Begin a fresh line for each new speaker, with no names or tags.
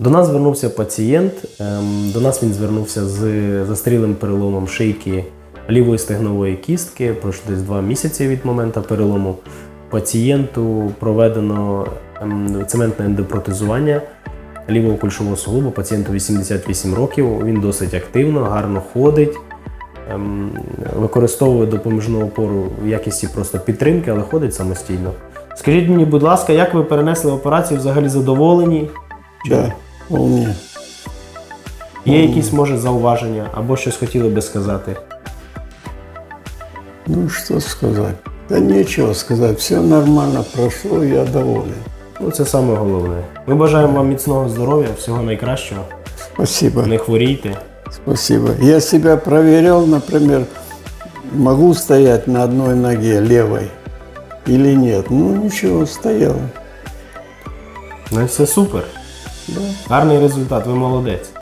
До нас звернувся пацієнт. ем, До нас він звернувся з застрілим переломом шийки лівої стегнової кістки. Пройшло десь два місяці від моменту перелому. Пацієнту проведено ем, цементне ендопротезування лівого кульшового суглобу. Пацієнту 88 років. Він досить активно, гарно ходить. ем, Використовує допоміжну опору в якісті просто підтримки, але ходить самостійно. Скажіть мені, будь ласка, як ви перенесли операцію? Взагалі задоволені?
Да, вполне.
Є якісь, може, зауваження або щось хотіли би сказати?
Ну, что сказать? Да нечего сказать. Все нормально прошло, я доволен.
Ну, це саме головне. Ми бажаємо вам міцного здоров'я, всього найкращого.
Спасибо.
Не хворійте.
Спасибо. Я себя проверял, например, могу стоять на одной ноге левой или нет. Ну, ничего, стоял.
Ну, і все супер. Гарний результат, ви молодець.